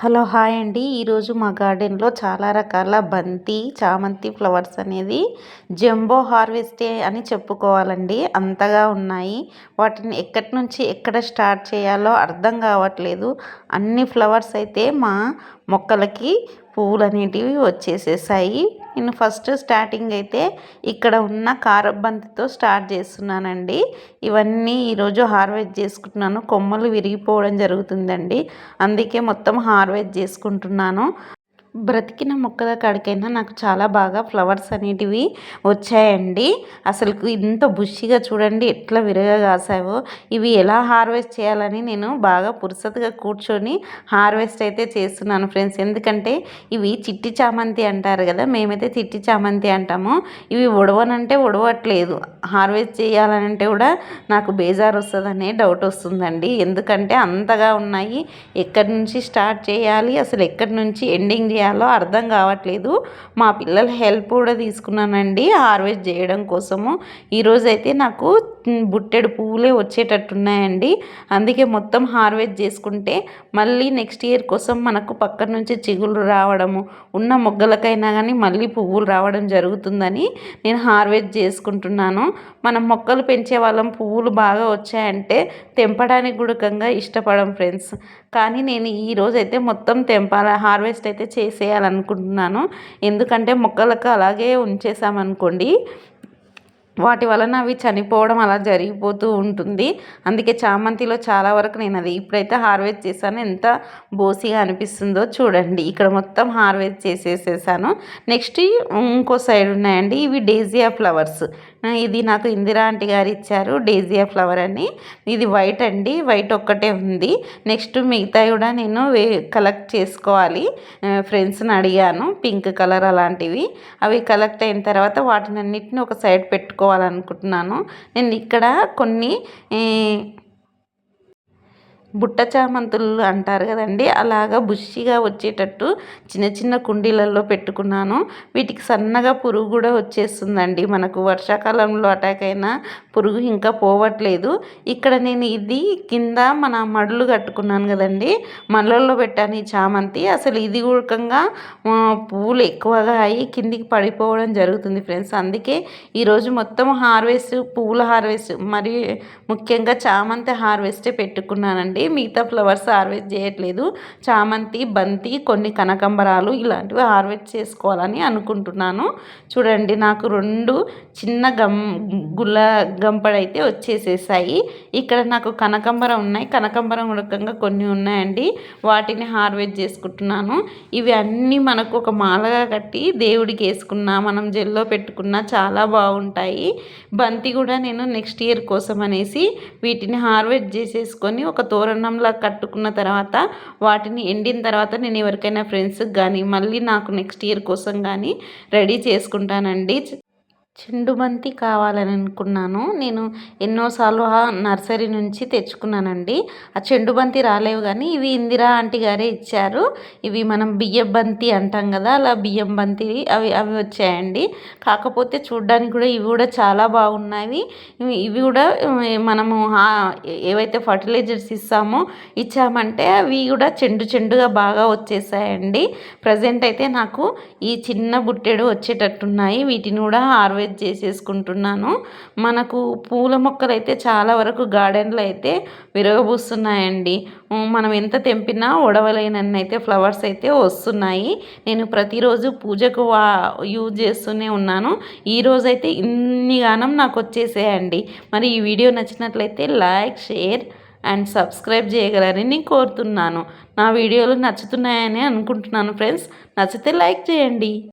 Hello hi అండి. ఈరోజు మా గార్డెన్లో చాలా రకాల బంతి చామంతి ఫ్లవర్స్ అనేది జంబో హార్వెస్టే అని చెప్పుకోవాలండి. అంతగా ఉన్నాయి. వాటిని ఎక్కడి నుంచి ఎక్కడ స్టార్ట్ చేయాలో అర్థం కావట్లేదు. అన్ని ఫ్లవర్స్ అయితే మా మొక్కలకి పువ్వులు అనేటివి వచ్చేసేసాయి. నేను ఫస్ట్ స్టార్టింగ్ అయితే ఇక్కడ ఉన్న కారబంతితో స్టార్ట్ చేస్తున్నానండి. ఇవన్నీ ఈరోజు హార్వెస్ట్ చేసుకుంటున్నాను. కొమ్మలు విరిగిపోవడం జరుగుతుందండి. అందుకే మొత్తం హార్వెస్ట్ చేసుకుంటున్నాను. బ్రతికిన మొక్కల కాడికైనా నాకు చాలా బాగా ఫ్లవర్స్ అనేటివి వచ్చాయండి. అసలు ఇంత బుషిగా చూడండి ఎట్లా విరగా కాసావో. ఇవి ఎలా హార్వెస్ట్ చేయాలని నేను బాగా పురుసతగా కూర్చొని హార్వెస్ట్ అయితే చేస్తున్నాను ఫ్రెండ్స్. ఎందుకంటే ఇవి చిట్టి చామంతి అంటారు కదా మేమైతే చిట్టి చామంతి అంటాము. ఇవి ఉడవనంటే ఉడవట్లేదు. హార్వెస్ట్ చేయాలనంటే కూడా నాకు బేజార్ వస్తుందనే డౌట్ వస్తుందండి. ఎందుకంటే అంతగా ఉన్నాయి. ఎక్కడి నుంచి స్టార్ట్ చేయాలి? అసలు ఎక్కడి నుంచి ఎండింగ్ చేయాలి? చేయాలో అర్థం కావట్లేదు. మా పిల్లల హెల్ప్ కూడా తీసుకున్నానండి. హార్వెస్ట్ చేయడం కోసము. ఈరోజైతే నాకు బుట్టెడు పువ్వులే వచ్చేటట్టున్నాయండి. అందుకే మొత్తం హార్వెస్ట్ చేసుకుంటే మళ్ళీ నెక్స్ట్ ఇయర్ కోసం మనకు పక్క నుంచి చిగుళ్ళు రావడము ఉన్న మొగ్గలకైనా కానీ మళ్ళీ పువ్వులు రావడం జరుగుతుందని నేను హార్వెస్ట్ చేసుకుంటున్నాను. మనం మొక్కలు పెంచే వాళ్ళం పువ్వులు బాగా వచ్చాయంటే తెంపడానికి గుడకంగా ఇష్టపడం ఫ్రెండ్స్. కానీ నేను ఈరోజు అయితే మొత్తం తెంపాల హార్వెస్ట్ అయితే వేసేయాలనుకుంటున్నాను ఎందుకంటే మొక్కలకు అలాగే ఉంచేసామనుకోండి వాటి వలన అవి చనిపోవడం అలా జరిగిపోతూ ఉంటుంది. అందుకే చామంతిలో చాలా వరకు నేను అది ఇప్పుడైతే హార్వెస్ట్ చేశాను. ఎంత బోసిగా అనిపిస్తుందో చూడండి. ఇక్కడ మొత్తం హార్వెస్ట్ చేసేసేసాను. నెక్స్ట్ ఇంకో సైడ్ ఉన్నాయండి. ఇవి డేజియా ఫ్లవర్స్. ఇది నాకు ఇందిరా ఆంటీ గారు ఇచ్చారు డేజియా ఫ్లవర్ అని. ఇది వైట్ అండి వైట్ ఒక్కటే ఉంది. నెక్స్ట్ మిగతా కూడా నేను వే కలెక్ట్ చేసుకోవాలి. ఫ్రెండ్స్ని అడిగాను పింక్ కలర్ అలాంటివి. అవి కలెక్ట్ అయిన తర్వాత వాటిని అన్నిటిని ఒక సైడ్ పెట్టుకోవాలనుకుంటున్నాను. నేను ఇక్కడ కొన్ని బుట్ట చామంతులు అంటారు కదండి అలాగా బుషిగా వచ్చేటట్టు చిన్న చిన్న కుండీలలో పెట్టుకున్నాను. వీటికి సన్నగా పురుగు కూడా వచ్చేస్తుందండి. మనకు వర్షాకాలంలో అటాక్ అయిన పురుగు ఇంకా పోవట్లేదు. ఇక్కడ నేను ఇది కింద మన మడులు కట్టుకున్నాను కదండి మళ్ళల్లో పెట్టాను ఈ చామంతి. అసలు ఇది కూడా పువ్వులు ఎక్కువగా అయ్యి కిందికి పడిపోవడం జరుగుతుంది ఫ్రెండ్స్. అందుకే ఈరోజు మొత్తం హార్వెస్ట్ పువ్వుల హార్వెస్ట్ మరి ముఖ్యంగా చామంతి హార్వెస్టే పెట్టుకున్నానండి. మిగతా ఫ్లవర్స్ హార్వెస్ట్ చేయట్లేదు. చామంతి బంతి కొన్ని కనకంబరాలు ఇలాంటివి హార్వెస్ట్ చేసుకోవాలని అనుకుంటున్నాను. చూడండి నాకు రెండు చిన్న గమ్ గుల్ల గంపడైతే వచ్చేసేసాయి. ఇక్కడ నాకు కనకంబరం ఉన్నాయి. కనకంబరం ఉడకంగా కొన్ని ఉన్నాయండి. వాటిని హార్వెస్ట్ చేసుకుంటున్నాను. ఇవి అన్నీ మనకు ఒక మాలగా కట్టి దేవుడికి వేసుకున్నా మనం జెల్లో పెట్టుకున్నా చాలా బాగుంటాయి. బంతి కూడా నేను నెక్స్ట్ ఇయర్ కోసం అనేసి వీటిని హార్వెస్ట్ చేసేసుకొని ఒక తోరణ అన్నంలా కట్టుకున్న తర్వాత వాటిని ఎండిన తర్వాత నేను ఎవరికైనా ఫ్రెండ్స్కి కానీ మళ్ళీ నాకు నెక్స్ట్ ఇయర్ కోసం కానీ రెడీ చేసుకుంటానండి. చెండుబంతి కావాలని అనుకున్నాను నేను ఎన్నోసార్లు ఆ నర్సరీ నుంచి తెచ్చుకున్నానండి. ఆ చెండుబంతి రాలేవు కానీ ఇవి ఇందిరా ఆంటీ గారే ఇచ్చారు. ఇవి మనం బియ్యం బంతి అంటాం కదా అలా బియ్యం బంతి అవి అవి వచ్చాయండి. కాకపోతే చూడ్డానికి కూడా ఇవి కూడా చాలా బాగున్నాయి. ఇవి కూడా మనము ఏవైతే ఫర్టిలైజర్స్ ఇస్తామో ఇచ్చామంటే అవి కూడా చెండు చెండుగా బాగా వచ్చేసాయండి. ప్రజెంట్ అయితే నాకు ఈ చిన్న బుట్టెడు వచ్చేటట్టున్నాయి. వీటిని కూడా హార్వెస్ట్ హార్వెస్ట్ చేసేసుకుంటున్నాను. మనకు పూల మొక్కలు అయితే చాలా వరకు గార్డెన్లో అయితే విరగబూస్తున్నాయండి. మనం ఎంత తెంపినా ఉడవలేనన్ని అయితే ఫ్లవర్స్ అయితే వస్తున్నాయి. నేను ప్రతిరోజు పూజకు వా యూజ్ చేస్తూనే ఉన్నాను. ఈరోజైతే ఇన్ని గానం నాకు వచ్చేసేయండి. మరి ఈ వీడియో నచ్చినట్లయితే లైక్ షేర్ అండ్ సబ్స్క్రైబ్ చేయగలరని నేను కోరుతున్నాను. నా వీడియోలు నచ్చుతున్నాయని అనుకుంటున్నాను ఫ్రెండ్స్. నచ్చితే లైక్ చేయండి.